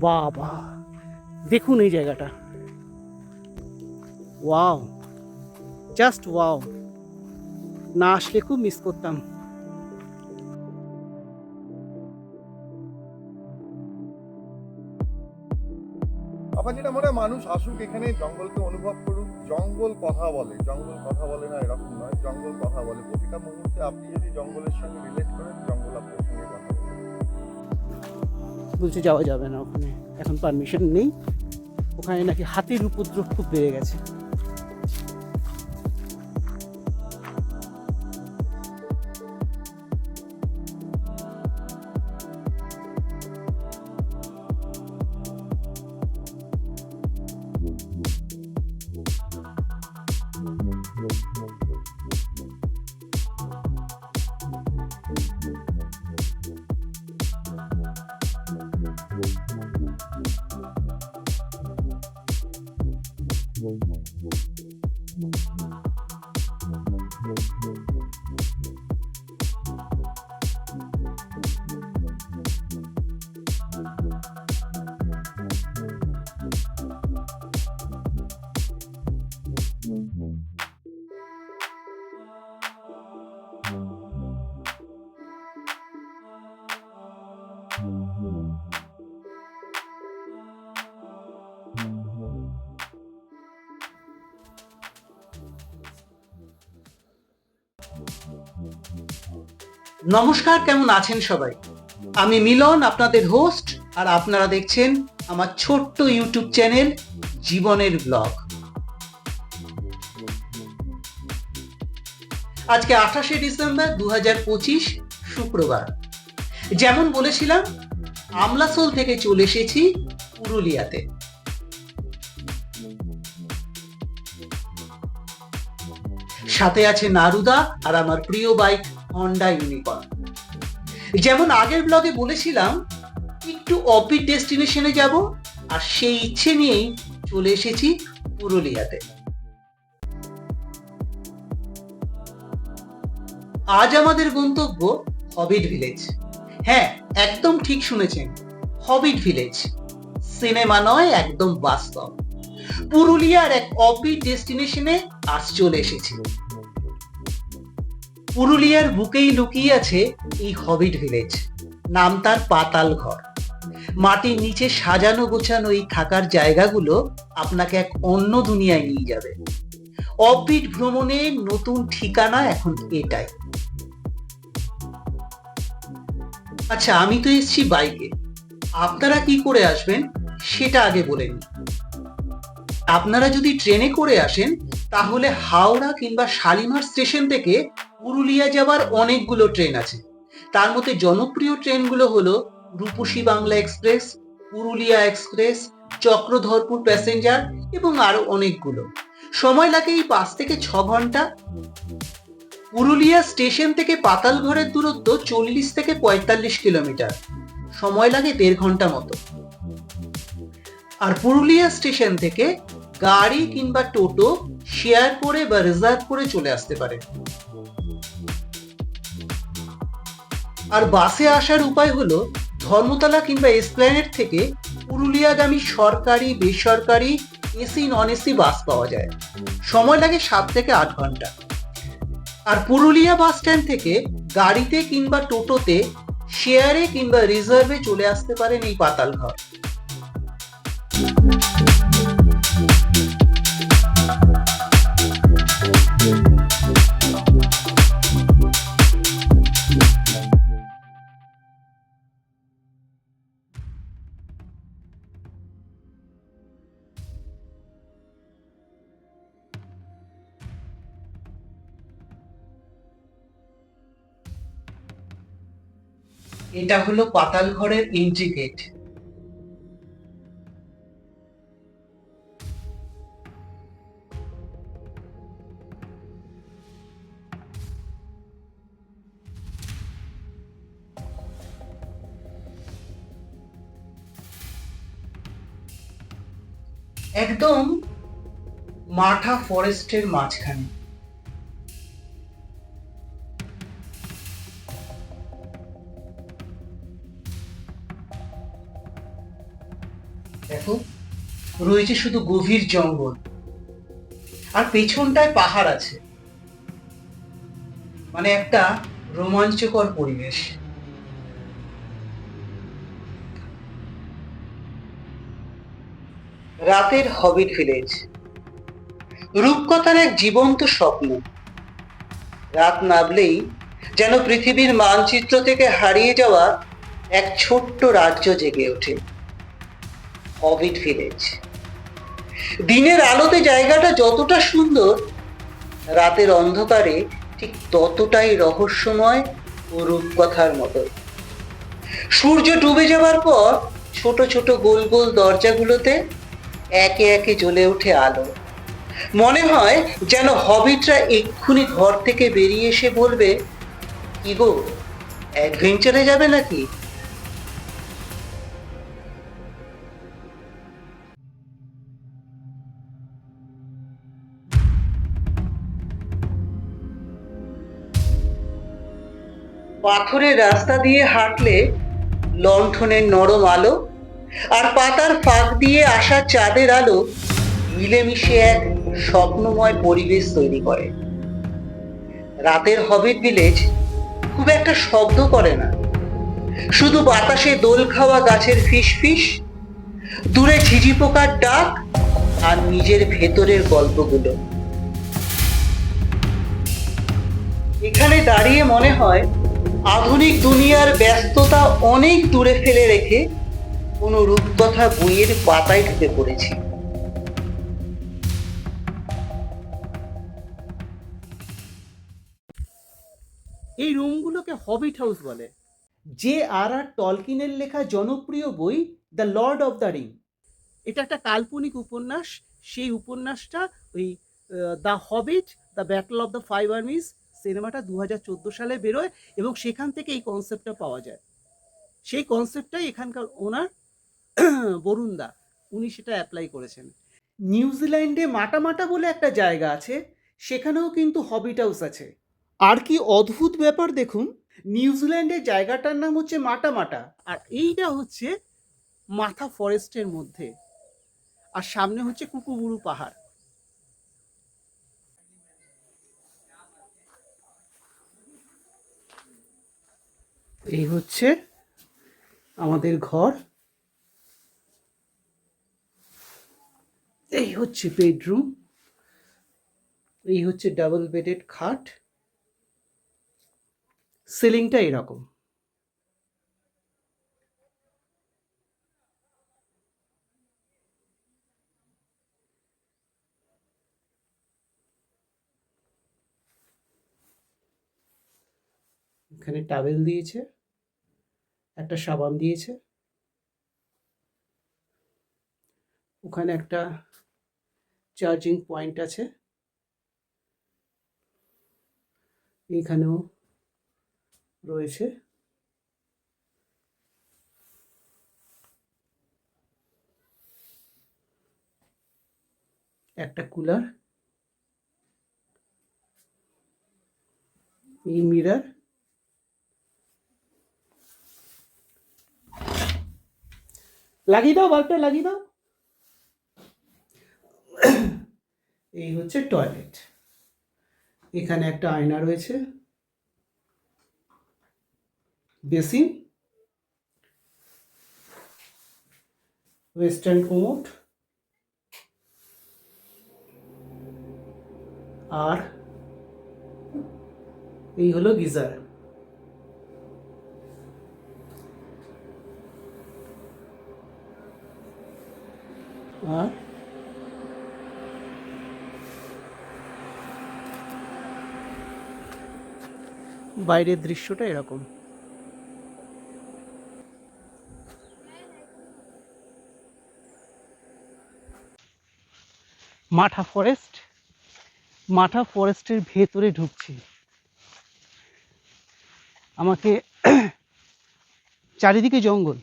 বাবা। দেখুন এই জায়গাটা। ওয়াও। Just wow. না আসলে খুব মিস করতাম। আমার যেটা মনে হয় মানুষ আসুক এখানে, জঙ্গলকে অনুভব করুক, জঙ্গল কথা বলে। জঙ্গল কথা বলে না এরকম নয়, জঙ্গল কথা বলে। প্রতিটা মুহূর্তে আপনি যদি জঙ্গলের সঙ্গে রিলেট করেন বলছে যাওয়া যাবে না ওখানে। এখন পারমিশন নেই। ওখানে নাকি হাতির উপদ্রব খুব বেড়ে গেছে। নমস্কার, কেমন আছেন সবাই? আমি মিলন, আপনাদের হোস্ট আর আপনারা দেখছেন আমার ছোট্ট ইউটিউব চ্যানেল জীবনের ব্লগ আজকে আঠাশে ডিসেম্বর দু শুক্রবার। যেমন বলেছিলাম, আমলাসোল থেকে চলে এসেছি পুরুলিয়াতে। সাথে আছে নারুদা আর আমার প্রিয় বাইক হন্ডা ইউনিকর্ন যেমন আগের ব্লগে বলেছিলাম, একটু অফবিট ডেস্টিনেশনে যাব, আর সেই ইচ্ছে নিয়েই চলে এসেছি পুরুলিয়াতে। আজ আমাদের গন্তব্য হবিট ভিলেজ হ্যাঁ একদম ঠিক শুনেছেন হবিট ভিলেজ সিনেমা নয়, একদম বাস্তব। পুরুলিয়ার এক অফবিট ডেস্টিনেশনে আজ চলে এসেছি। পুরুলিয়ার বুকেই লুকিয়ে আছে এই হবিট ভিলেজ। নাম তার পাতাল ঘর। মাটির নিচে সাজানো গোছানো এই থাকার জায়গাগুলো আপনাকে এক অন্য দুনিয়ায় নিয়ে যাবে। অফবিট ভ্রমণের নতুন ঠিকানা এখন এটাই। আচ্ছা আমি তো এসেছি বাইকে। আপনারা কি করে আসবেন, সেটা আগে বলে নিই আপনারা যদি ট্রেনে করে আসেন, তাহলে হাওড়া কিংবা শালিমার স্টেশন থেকে পুরুলিয়া যাবার অনেকগুলো ট্রেন আছে। তার মধ্যে জনপ্রিয় ট্রেনগুলো হলো Rupasi Bangla express, Purulia express, Chakradharpur passenger এবং আরও অনেকগুলো। সময় লাগে এই পাঁচ থেকে ছ ঘণ্টা। পুরুলিয়া স্টেশন থেকে পাতালঘরের দূরত্ব চল্লিশ থেকে পঁয়তাল্লিশ কিলোমিটার। সময় লাগে দেড় ঘণ্টা মতো। আর পুরুলিয়া স্টেশন থেকে গাড়ি কিংবা টোটো শেয়ার করে বা রিজার্ভ করে চলে আসতে পারে। আর বাসে আসার উপায় হলো ধর্মতলা কিংবা এসপ্ল্যানেট থেকে পুরুলিয়াগামী সরকারি, বেসরকারি এসি নন এসি বাস পাওয়া যায়। সময় লাগে সাত থেকে আট ঘণ্টা। আর পুরুলিয়া বাস স্ট্যান্ড থেকে গাড়িতে কিংবা টোটোতে শেয়ারে কিংবা রিজার্ভে চলে আসতে পারেন এই পাতাল ঘর। এটা হলো পাতাল ঘরের এন্ট্রি গেট একদম মাঠা ফরেস্টের মাঝখানে। দেখো, রয়েছে শুধু গভীর জঙ্গল, আর পেছনটায় পাহাড় আছে। মানে একটা রোমাঞ্চকর পরিবেশ। রাতের হবিট ভিলেজ। রূপকথার এক জীবন্ত স্বপ্ন। রাত নামলেই যেন পৃথিবীর মানচিত্র থেকে হারিয়ে যাওয়া এক ছোট্ট রাজ্য জেগে ওঠে। Hobbit village. দিনের আলোতে জায়গাটা যতটা সুন্দর, রাতের অন্ধকারে ঠিক ততটাই রহস্যময় ও রূপকথার মতো। সূর্য ডুবে যাওয়ার পর ছোট ছোট গোল গোল দরজাগুলোতে একে একে জ্বলে ওঠে আলো। মনে হয় যেন হবিটরা এক্ষুনি ঘর থেকে বেরিয়ে এসে বলবে, কি গো অ্যাডভেঞ্চারে যাবে নাকি? পাথরের রাস্তা দিয়ে হাঁটলে লণ্ঠনের নরম আলো আর পাতার ফাঁক দিয়ে আসা চাঁদের আলো মিলেমিশে এক স্বপ্নময় পরিবেশ তৈরি করে। রাতের হবিট ভিলেজ খুব একটা শব্দ করে না। শুধু বাতাসে দোল খাওয়া গাছের ফিস ফিস, দূরে ঝিঝি পোকার ডাক আর নিজের ভেতরের গল্পগুলো। এখানে দাঁড়িয়ে মনে হয় আধুনিক দুনিয়ার ব্যস্ততা অনেক দূরে ফেলে রেখে কোনো রূপকথা বইয়ের পাতায় ঢুকে পড়েছি। এই রুমগুলোকে হবিট হাউস বলে। যে আর আর টলকিনের লেখা জনপ্রিয় বই the Lord of the Ring. এটা একটা কাল্পনিক উপন্যাস। সেই উপন্যাসটা ওই the Hobbit, the Battle of the Five Armies সিনেমাটা দু হাজার চোদ্দ সালে বেরোয় এবং সেখান থেকে এই কনসেপ্টটা পাওয়া যায়। সেই কনসেপ্টটাই এখানকার ওনার বরুণদা উনি সেটা অ্যাপ্লাই করেছেন। নিউজিল্যান্ডে মাটামাটা বলে একটা জায়গা আছে, সেখানেও কিন্তু হবিট হাউস আছে। আর কি অদ্ভুত ব্যাপার দেখুন নিউজিল্যান্ডের জায়গাটার নাম হচ্ছে মাটামাটা, আর এইটা হচ্ছে মাথা ফরেস্টের মধ্যে। আর সামনে হচ্ছে কুকুবুরু পাহাড়। এই হচ্ছে আমাদের ঘর। এই হচ্ছে বেডরুম। এই হচ্ছে ডাবল বেডেড খাট। সিলিংটা এরকম। এখানে টাবেল দিয়েছে। একটা সাবান দিয়েছে। ওখানে একটা চার্জিং পয়েন্ট আছে। এখানেও রয়েছে। একটা কুলার এই মিরার লাগিয়ে দাও বাল্বটা লাগিয়ে দাও। এই হচ্ছে টয়লেট এখানে একটা আয়না রয়েছে। বেসিন। Western commode. আর এই হলো গিজার। আর বাইরের দৃশ্যটা এরকম। মাঠা ফরেস্ট মাঠা ফরেস্টের ভেতরে ঢুকছি। আমাকে চারিদিকে জঙ্গল।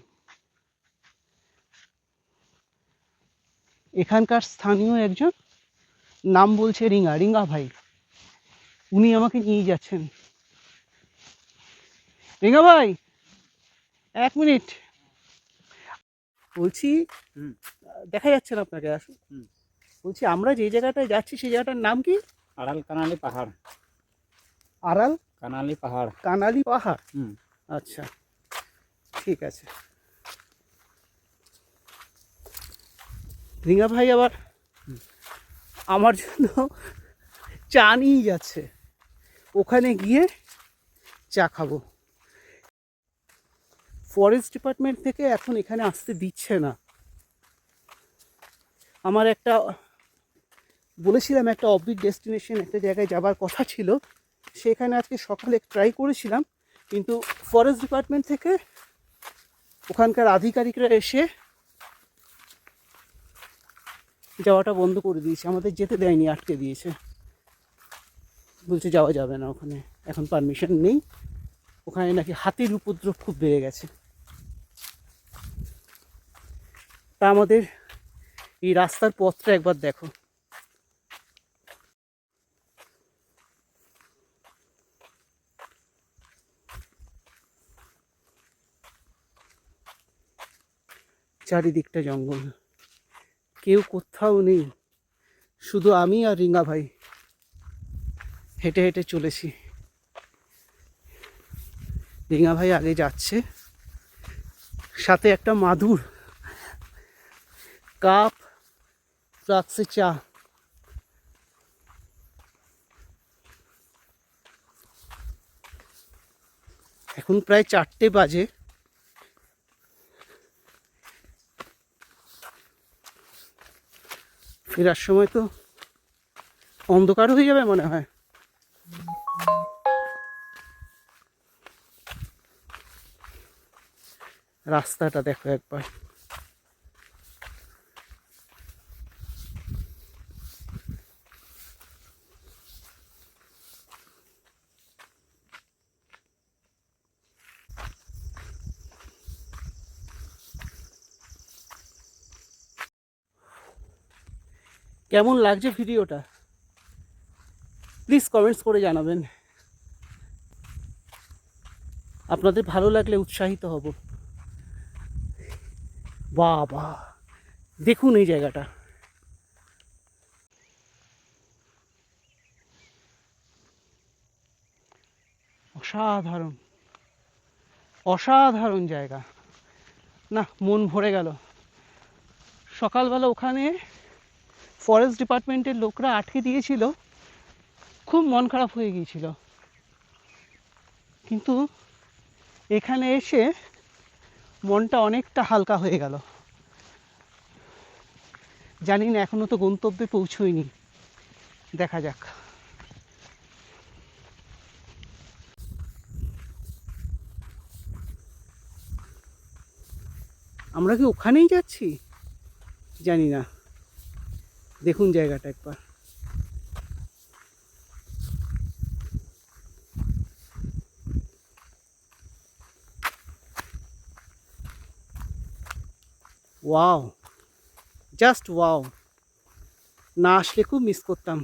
এখানকার স্থানীয় একজন নাম বলছে রিঙ্গা। রিঙ্গা ভাই উনি আমাকে নিয়ে যাচ্ছেন। রিঙ্গা ভাই এক মিনিট। বলছি দেখা যাচ্ছে না আপনাকে আসুন। বলছি আমরা যে জায়গাটায় যাচ্ছি সেই জায়গাটার নাম কি? আড়াল কানালি পাহাড়। আড়াল কানালি পাহাড়। কানালি পাহাড়? হুম। আচ্ছা ঠিক আছে। রিঙ্গা ভাই আবার আমার জন্য চা নিয়ে যাচ্ছে। ওখানে গিয়ে চা খাব। ফরেস্ট ডিপার্টমেন্ট থেকে এখন এখানে আসতে দিচ্ছে না। আমার একটা, বলেছিলাম একটা অফবিট ডেস্টিনেশন একটা জায়গায় যাবার কথা ছিল। সেখানে আজকে সকালে ট্রাই করেছিলাম, কিন্তু ফরেস্ট ডিপার্টমেন্ট থেকে ওখানকার আধিকারিকরা এসে যাওয়াটা বন্ধ করে দিয়েছে। আমাদের যেতে দেয়নি, আটকে দিয়েছে। বলছে যাওয়া যাবে না ওখানে। এখন পারমিশন নেই। ওখানে নাকি হাতির উপদ্রব খুব বেড়ে গেছে। তা আমাদের এই রাস্তার পথটা একবার দেখো। চারিদিকটা জঙ্গল। কেউ কোথাও নেই। শুধু আমি আর রিঙ্গা ভাই। হেঁটে হেঁটে চলেছি। রিঙ্গা ভাই আগে যাচ্ছে। সাথে একটা মাদুর। কাপ ফ্লাক্সে চা। এখন প্রায় চারটে বাজে। ফেরার সময় তো অন্ধকার হয়ে যাবে মনে হয়। রাস্তাটা দেখো একবার। কেমন লাগছে ভিডিওটা? প্লিজ কমেন্টস করে জানাবেন। আপনাদের ভালো লাগলে উৎসাহিত হব। বাবা, দেখুন এই জায়গাটা। অসাধারণ। অসাধারণ জায়গা। না, মন ভরে গেল। সকালবেলা ওখানে ফরেস্ট ডিপার্টমেন্টের লোকরা আটকে দিয়েছিল, খুব মন খারাপ হয়ে গিয়েছিল। কিন্তু এখানে এসে মনটা অনেকটা হালকা হয়ে গেল। জানি না এখনও তো গন্তব্যে পৌঁছইনি দেখা যাক। আমরা কি ওখানেই যাচ্ছি? জানি না। দেখুন জায়গাটা একবার ওয়াও জাস্ট ওয়াও না আসলে খুব মিস করতাম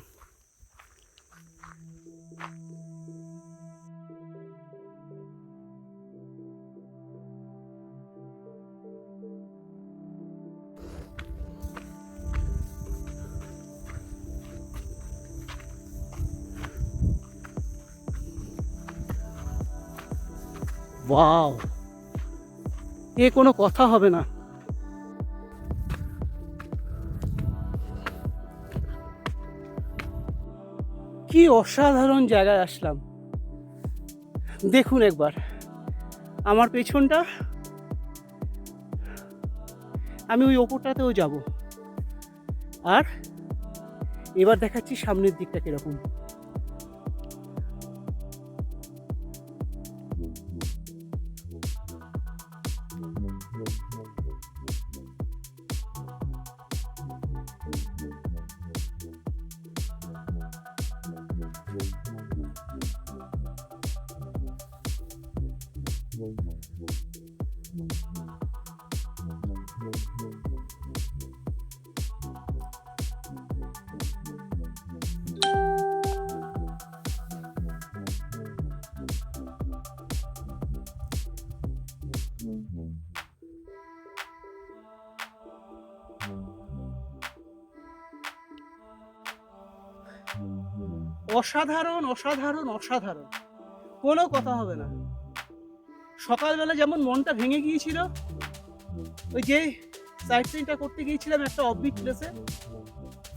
ওয়াও। এ কোনো কথা হবে না। কি অসাধারণ জায়গায় আসলাম। দেখুন একবার। আমার পেছনটা। আমি ওই ওপরটাতেও যাব। আর এবার দেখাচ্ছি সামনের দিকটা কীরকম। অসাধারণ অসাধারণ অসাধারণ। কোনো কথা হবে না। সকালবেলা যেমন মনটা ভেঙে গিয়েছিল, ওই যে সাইট সিনটা করতে গিয়েছিলাম একটা অফবিট প্লেসে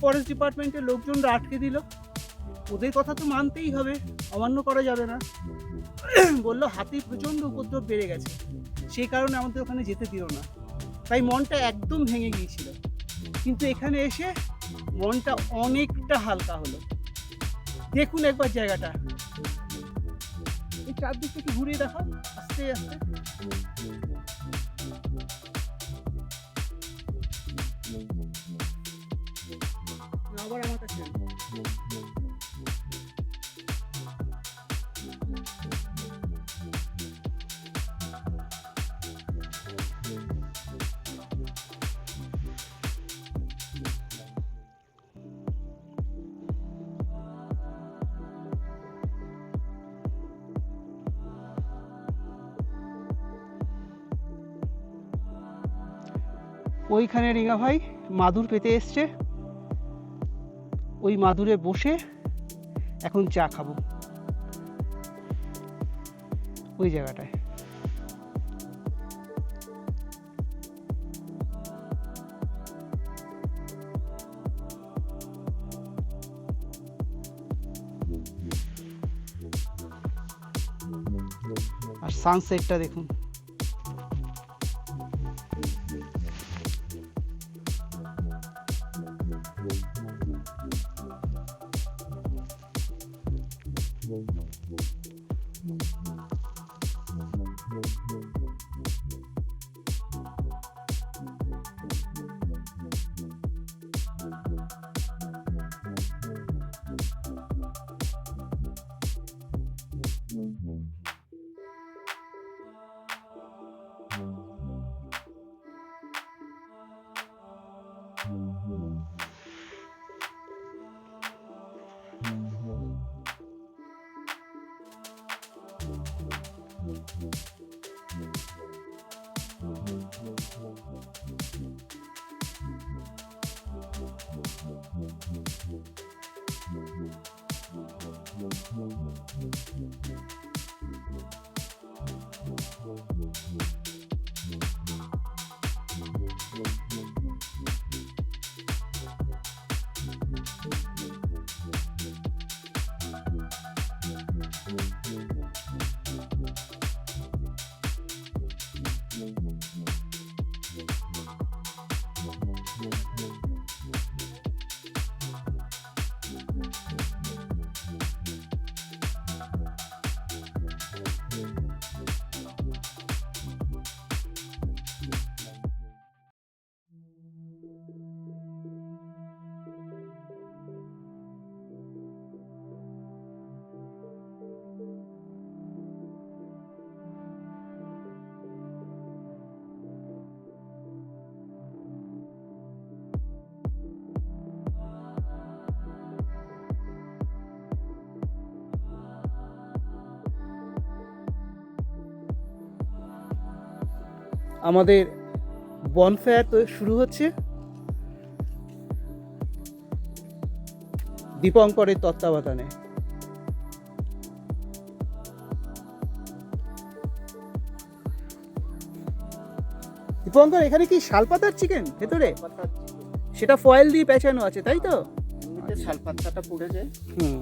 ফরেস্ট ডিপার্টমেন্টের লোকজনরা আটকে দিল। ওদের কথা তো মানতেই হবে, অমান্য করা যাবে না। বলল, হাতির প্রচণ্ড উপদ্রব বেড়ে গেছে। সেই কারণে আমাদের ওখানে যেতে দিল না। তাই মনটা একদম ভেঙে গিয়েছিল। কিন্তু এখানে এসে মনটা অনেকটা হালকা হলো। দেখুন একবার জায়গাটা এই চারদিকটা একটু ঘুরিয়ে দেখো আস্তে আস্তে ওইখানে রিঙা ভাই মাদুর পেতে এসছে। ওই মাদুরে বসে এখন চা খাব। ওই জায়গাটায়। আর সানসেটটা দেখুন। Thank you. আমাদের বনফেয়ার তো শুরু হচ্ছে। দীপঙ্করের তত্ত্বাবধানে। দীপঙ্কর এখানে কি শালপাতার চিকেন ভেতরে? সেটা ফয়েল দিয়ে পেঁচানো আছে তাই তো? শালপাতাটা পুড়ে যায়। হুম।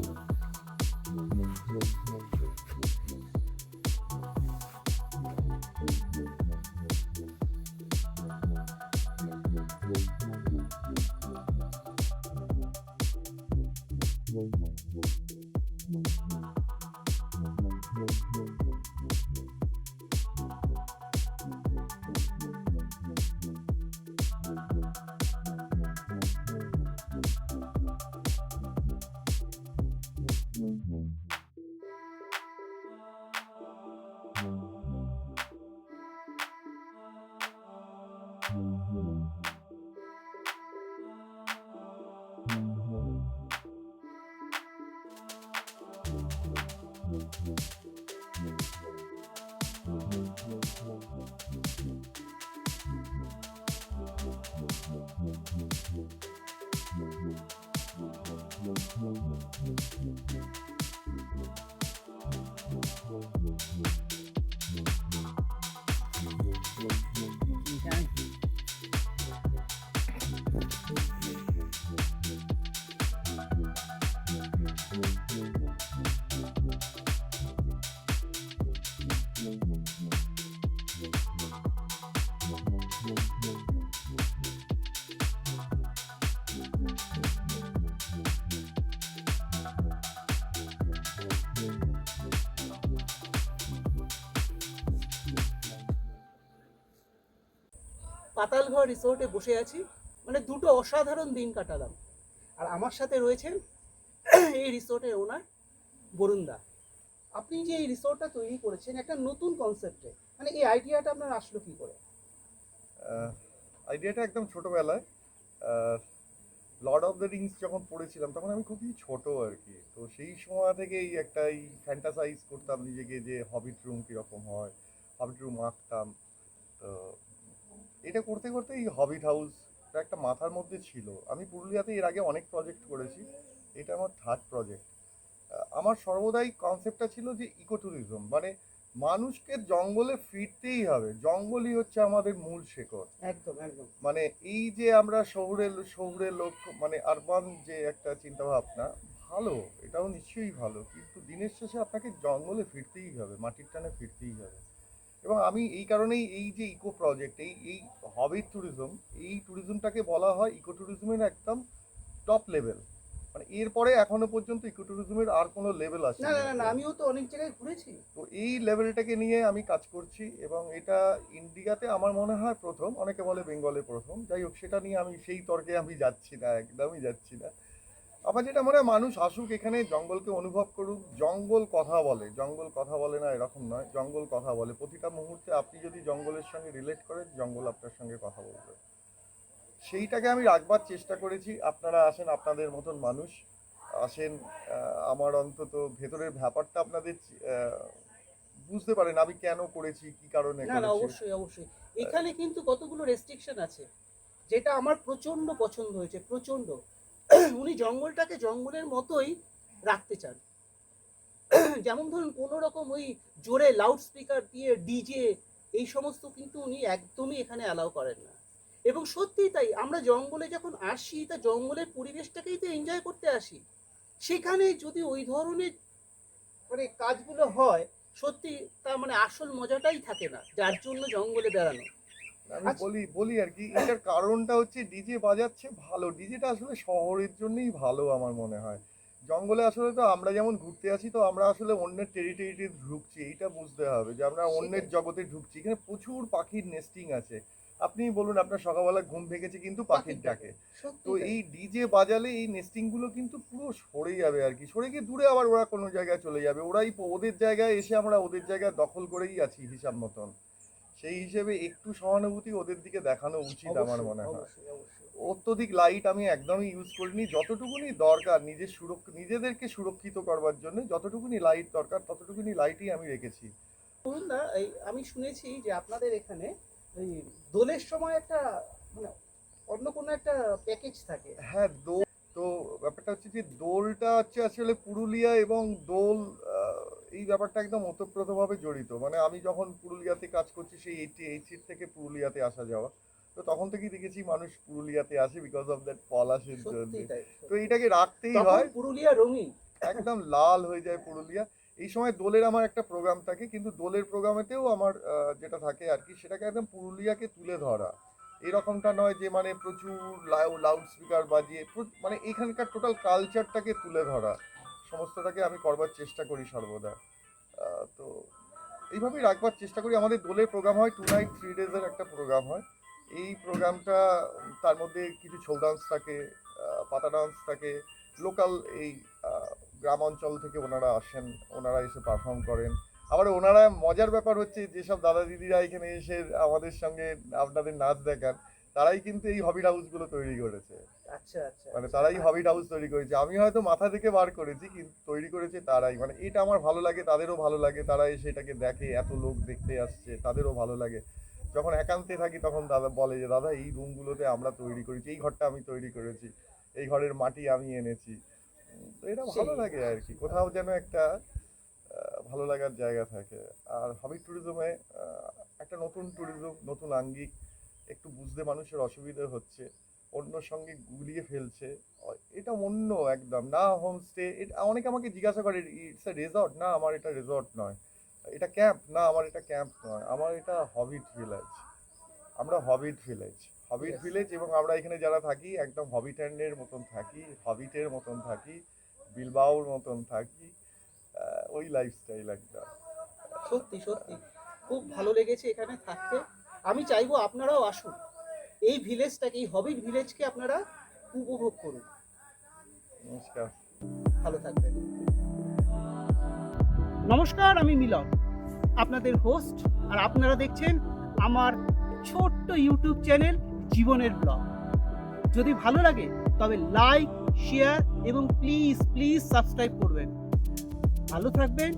পাতালঘর রিসোর্টে বসে আছি। মানে দুটো অসাধারণ দিন কাটালাম। আর আমার সাথে রয়েছেন এই রিসোর্টের ওনার বরুণদা আপনি যে এই রিসোর্টটা তৈরি করেছেন, একটা নতুন কনসেপ্টে মানে এই আইডিয়াটা আপনার আসলো কি করে? আইডিয়াটা একদম ছোটবেলায়। লর্ড অফ দ্য রিংস যখন পড়েছিলাম, তখন আমি খুবই ছোট আর কি। তো সেই সময় থেকেই একটা এই ফ্যান্টাসাইজ করতাম নিজেকে যে হবিট রুম কীরকম হয় হবিট রুম আঁকতাম। তো এটা করতে করতে এই হবিট হাউস একটা মাথার মধ্যে ছিল। আমি পুরুলিয়াতে এর আগে অনেক প্রজেক্ট করেছি। এটা আমার থার্ড প্রজেক্ট আমার সর্বদাই কনসেপ্টটা ছিল যে ইকো ট্যুরিজম মানে মানুষকে জঙ্গলে ফিরতেই হবে। জঙ্গলই হচ্ছে আমাদের মূল শেকড়। একদম একদম। মানে এই যে আমরা শহরের শহরের লোক মানে আরবান যে একটা চিন্তা ভাবনা ভালো এটাও নিশ্চয়ই ভালো। কিন্তু দিনের শেষে আপনাকে জঙ্গলে ফিরতেই হবে মাটির টানে ফিরতেই হবে। এবং আমি এই কারণেই এই যে ইকো প্রজেক্ট এই এই হবি ট্যুরিজম এই ট্যুরিজমটাকে বলা হয় ইকো ট্যুরিজমের একদম টপ লেভেল মানে এরপরে এখনও পর্যন্ত ইকো ট্যুরিজমের আর কোনো লেভেল না না না, না আমিও তো অনেক জায়গায় ঘুরেছি। তো এই লেভেলটাকে নিয়ে আমি কাজ করছি এবং এটা ইন্ডিয়াতে আমার মনে হয় প্রথম অনেকে বলে বেঙ্গলে প্রথম। যাই হোক সেটা নিয়ে আমি সেই তর্কে আমি যাচ্ছি না একদমই যাচ্ছি না। আমার যেটা মনে হয় মানুষ আসুক এখানে জঙ্গলকে অনুভব করুক জঙ্গল কথা বলে। জঙ্গল কথা বলে না এরকম নয় জঙ্গল কথা বলে। প্রতিটা মুহূর্তে আপনি যদি জঙ্গলের সঙ্গে রিলেট করেন জঙ্গল আপনার সঙ্গে কথা বলবে। সেইটাকে আমি রাখবার চেষ্টা করেছি। আপনারা আসেন আপনাদের মতন মানুষ আসেন। আমার অন্তত ভেতরের ব্যাপারটা আপনাদের আহ, বুঝতে পারেন আমি কেন করেছি কি কারণে অবশ্যই অবশ্যই। এখানে কিন্তু কতগুলো রেস্ট্রিকশন আছে যেটা আমার প্রচণ্ড পছন্দ হয়েছে প্রচণ্ড উনি জঙ্গলটাকে জঙ্গলের মতোই রাখতে চান। যেমন ধরুন কোনো রকম ওই জোরে লাউড স্পিকার দিয়ে ডিজে এই সমস্ত কিন্তু উনি একদমই এখানে অ্যালাউ করেন না। এবং সত্যিই তাই, আমরা জঙ্গলে যখন আসি, তা জঙ্গলের পরিবেশটাকেই তো এনজয় করতে আসি। সেখানে যদি ওই ধরনের মানে কাজগুলো হয় সত্যি তার মানে আসল মজাটাই থাকে না, যার জন্য জঙ্গলে বেড়ানো। আমি আচ্ছা। বলি বলি আর কি এটার কারণটা হচ্ছে ডিজে বাজাচ্ছে ভালো। ডিজেটা আসলে শহরের জন্যই ভালো আমার মনে হয়। জঙ্গলে আসলে তো আমরা যেমন ঘুরতে আসি তো আমরা আসলে অন্যের টেরিটরিতে ঢুকছি এইটা বুঝতে হবে যে আমরা অন্যের জগতে ঢুকছি। এখানে প্রচুর পাখির নেস্টিং আছে। আপনি বলুন আপনার সকালবেলা ঘুম ভেঙেছে কিন্তু পাখির ডাকে। তো এই ডিজে বাজালে এই নেস্টিংগুলো কিন্তু পুরো সরে যাবে আর কি। সরে গিয়ে দূরে আবার ওরা কোনো জায়গায় চলে যাবে। ওরাই ওদের জায়গায় এসে আমরা ওদের জায়গায় দখল করেই আছি হিসাব মতন। সেই হিসেবে একটু সহানুভূতি ওদের দিকে দেখানো উচিত আমার মনে হয়। অত্যধিক লাইট আমি একদমই ইউজ করিনি। যতটুকুনি দরকার নিজের সুরক্ষা নিজেদেরকে সুরক্ষিত করবার জন্য যতটুকুনি লাইট দরকার ততটুকুনি লাইটই আমি রেখেছি। বলুন না এই আমি শুনেছি যে আপনাদের এখানে ওই দোলের সময় একটা মানে অন্য কোনো একটা প্যাকেজ থাকে। হ্যাঁ দোল তো ব্যাপারটা হচ্ছে যে দোলটা হচ্ছে আসলে পুরুলিয়া এবং দোল এই ব্যাপারটা একদম ওতপ্রোতভাবে জড়িত। মানে আমি যখন পুরুলিয়াতে কাজ করছি সেই এইটি এইচির থেকে পুরুলিয়াতে আসা যাওয়া। তো তখন থেকেই দেখেছি মানুষ পুরুলিয়াতে আসে বিকজ অফ দ্যাট পলাশের জন্য। তো এইটাকে রাখতেই হয়। পুরুলিয়া রঙিন। একদম লাল হয়ে যায় পুরুলিয়া। এই সময় দোলের আমার একটা প্রোগ্রাম থাকে কিন্তু দোলের প্রোগ্রামেতেও আমার যেটা থাকে আর কি সেটাকে একদম পুরুলিয়াকে তুলে ধরা। এরকমটা নয় যে মানে প্রচুর লাউড স্পিকার বাজিয়ে মানে এখানকার টোটাল কালচারটাকে তুলে ধরা। সমস্তটাকে আমি করবার চেষ্টা করি সর্বদা। তো এইভাবেই রাখবার চেষ্টা করি। আমাদের দোলের প্রোগ্রাম হয় টু নাইট থ্রি ডেজের একটা প্রোগ্রাম হয়। এই প্রোগ্রামটা তার মধ্যে কিছু ছৌ ডান্স থাকে পাতা ডান্স থাকে। লোকাল এই গ্রাম অঞ্চল থেকে ওনারা আসেন, ওনারা এসে পারফর্ম করেন। আবার ওনারা মজার ব্যাপার হচ্ছে, যেসব দাদা দিদিরা এখানে এসে আমাদের সঙ্গে আপনাদের নাচ দেখান তারাই কিন্তু এই হবিট হাউসগুলো তৈরি করেছে। আচ্ছা আচ্ছা। মানে তারাই হবি হাউস তৈরি করেছে। আমি হয়তো মাথা থেকে বার করেছি কিন্তু তৈরি করেছে তারাই। মানে এটা আমার ভালো লাগে তাদেরও ভালো লাগে। তারা এসে এটাকে দেখে এত লোক দেখতে আসছে তাদেরও ভালো লাগে। যখন একান্তে থাকি তখন দাদা বলে যে দাদা এই রুমগুলোতে আমরা তৈরি করেছি এই ঘরটা আমি তৈরি করেছি এই ঘরের মাটি আমি এনেছি। তো এটা ভালো। লাগে আর কি। কোথাও যেন একটা ভালো লাগার জায়গা থাকে। আর হবি ট্যুরিজমে একটা নতুন ট্যুরিজম নতুন আঙ্গিক একটু বুঝতে মানুষের অসুবিধা হচ্ছে অন্য সঙ্গে গুলিয়ে ফেলছে এটা অন্য একদম না হোমস্টে এটা অনেকে আমাকে জিজ্ঞাসা করে ইটস এ রেজর্ট না আমার এটা রেজর্ট নয়। এটা ক্যাম্প না আমার এটা ক্যাম্প নয়। আমার এটা হবিট ভিলেজ আমরা হবিট ভিলেজ হবিট ভিলেজ এবং আমরা এখানে যারা থাকি একদম হবিট্যান্ডের মতন থাকি হবিটের মতন থাকি বিলবাউর মতন থাকি ওই লাইফস্টাইল একদম সত্যি সত্যি। খুব ভালো লেগেছে এখানে থাকতে। আমি চাইব আপনারাও আসুন। এই ভিলেজটাকে এই হবি ভিলেজকে আপনারা উপভোগ করুন। নমস্কার। ভালো থাকবেন। নমস্কার আমি মিলন আপনাদের হোস্ট আর আপনারা দেখছেন আমার ছোট্ট ইউটিউব চ্যানেল জীবনের ব্লগ যদি ভালো লাগে তবে লাইক শেয়ার এবং প্লিজ প্লিজ সাবস্ক্রাইব করবেন। ভালো থাকবেন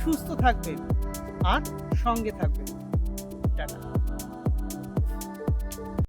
সুস্থ থাকবেন আর সঙ্গে থাকবেন। টাটা।